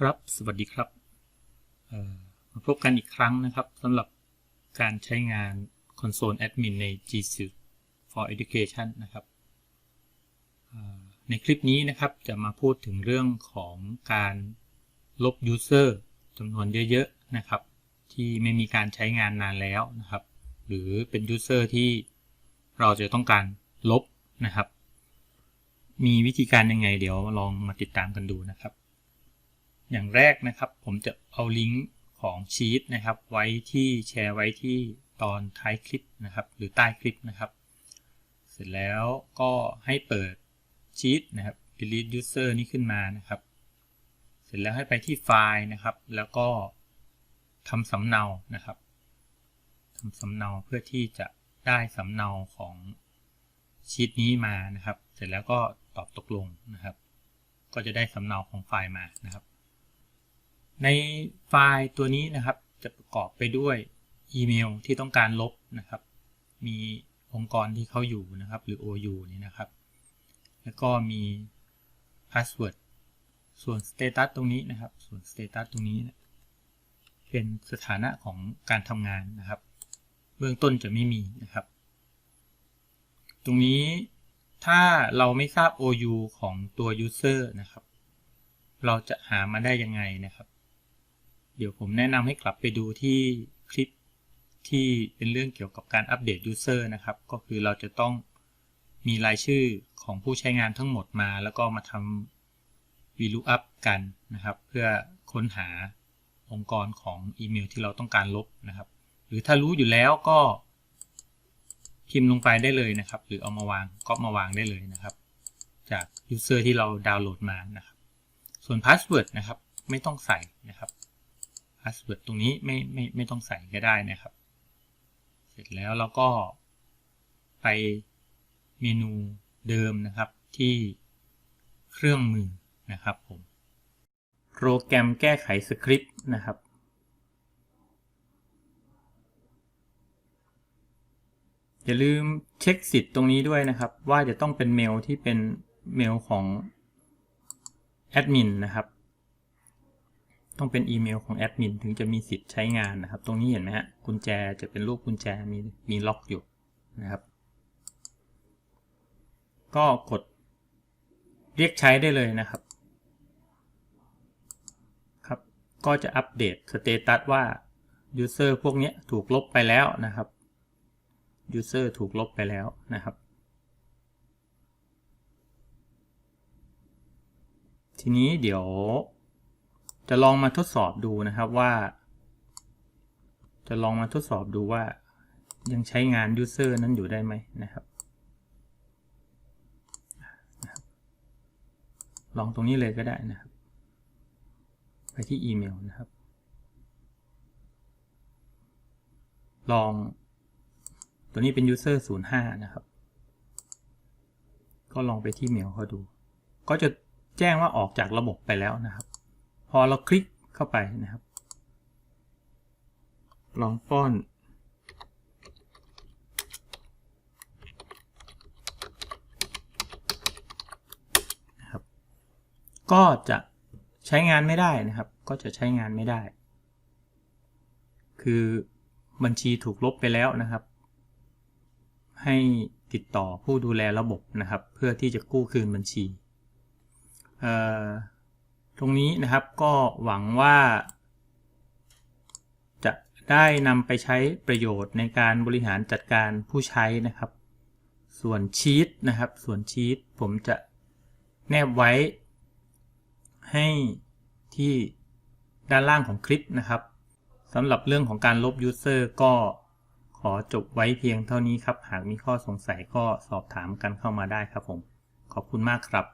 ครับสวัสดีครับมาพบกันอีกครั้งนะครับสำหรับการใช้งาน Console Admin ใน G Suite for Education นะครับในคลิปนี้นะครับจะมาพูดถึงเรื่องของการลบ User จำนวนเยอะๆนะครับ ที่ไม่มีการใช้งานนานแล้วนะครับ หรือเป็น User ที่เราจะต้องการลบนะครับ มีวิธีการยังไงเดี๋ยวลองมาติดตามกันดูนะครับ อย่างแรกนะครับ ผมจะเอาลิงก์ของชีตนะครับ ไว้ที่แชร์ไว้ที่ตอนท้ายคลิปนะครับ หรือใต้คลิปนะครับ เสร็จแล้วก็ให้เปิดชีตนะครับ delete user นี้ขึ้นมานะครับ เสร็จแล้วให้ไปที่ไฟล์นะครับ แล้วก็ทำสำเนานะครับทำสำเนาเพื่อที่จะได้สำเนาของชีตนี้มานะครับ เสร็จแล้วก็ตอบตกลงนะครับ ก็จะได้สำเนาของไฟล์มานะครับ ในไฟล์ตัวนี้นะครับจะประกอบไปด้วยอีเมลที่ต้องการลบนะครับ มีองค์กรที่เขาอยู่นะครับ หรือ OU นี่นะครับ แล้วก็มี password ส่วน status ตรงนี้นะครับ ส่วน status ตรงนี้เป็นสถานะของการทำงานนะครับ เบื้องต้นจะไม่มีนะครับ ตรงนี้ถ้าเราไม่ทราบ OU ของตัว user นะครับ เราจะหามาได้ยังไงนะครับ เดี๋ยวผมแนะนำให้กลับไปดูที่คลิปที่เป็นเรื่องเกี่ยวกับการอัปเดต user นะครับ ก็คือเราจะต้องมีรายชื่อของผู้ใช้งานทั้งหมดมา แล้วก็มาทำ VLOOKUP กันนะครับ เพื่อค้นหาองค์กรของอีเมลที่เราต้องการลบนะครับ หรือถ้ารู้อยู่แล้วก็พิมพ์ลงไปได้เลยนะครับ หรือเอามาวางก็มาวางได้เลยนะครับ จาก user ที่เราดาวน์โหลดมานะครับ ส่วน password นะครับ ไม่ต้องใส่นะครับ password ตรงนี้ไม่ไม่ไม่ต้องใส่ก็ได้นะครับ เสร็จแล้วเราก็ไปเมนูเดิมนะครับที่เครื่องมือนะครับผม โปรแกรมแก้ไขสคริปต์นะครับ อย่าลืมเช็คสิทธิ์ตรงนี้ด้วยนะครับ ว่าจะต้องเป็นเมลที่เป็นเมลของแอดมินนะครับ ต้องเป็นอีเมลของแอดมินถึงจะมีสิทธิ์ใช้งานนะครับ ตรงนี้เห็นไหมฮะกุญแจจะเป็นรูปกุญแจมีมีล็อกอยู่นะครับ ก็กดเรียกใช้ได้เลยนะครับ ครับ ก็จะอัปเดตสเตตัสว่า User พวกนี้ถูกลบไปแล้วนะครับ User ถูกลบไปแล้วนะครับทีนี้เดี๋ยว จะลองมาทดสอบดูนะครับว่า จะลองมาทดสอบดูว่า ยังใช้งาน User นั้นอยู่ได้ไหมนะครับลองตรงนี้เลยก็ได้นะครับ ไปที่อีเมลนะครับ ลอง ตัวนี้เป็น user 05 นะครับ ก็ลองไปที่เมลเขาดู ก็จะแจ้งว่าออกจากระบบไปแล้วนะครับ อเราคลิกเข้าไปนะครับ ลองป้อนนะครับก็จะใช้งานไม่ได้นะครับ ก็จะใช้งานไม่ได้ คือบัญชีถูกลบไปแล้วนะครับ ให้ติดต่อผู้ดูแลระบบนะครับ เพื่อที่จะกู้คืนบัญชี ตรงนี้นะครับก็หวังว่า จะได้นำไปใช้ประโยชน์ในการบริหารจัดการผู้ใช้นะครับ ส่วนชีตนะครับ ส่วนชีตผมจะแนบไว้ ให้ที่ด้านล่างของคลิปนะครับสำหรับเรื่องของการลบ User ก็ขอจบไว้เพียงเท่านี้ครับ หากมีข้อสงสัยก็สอบถามกันเข้ามาได้ครับผม ขอบคุณมากครับ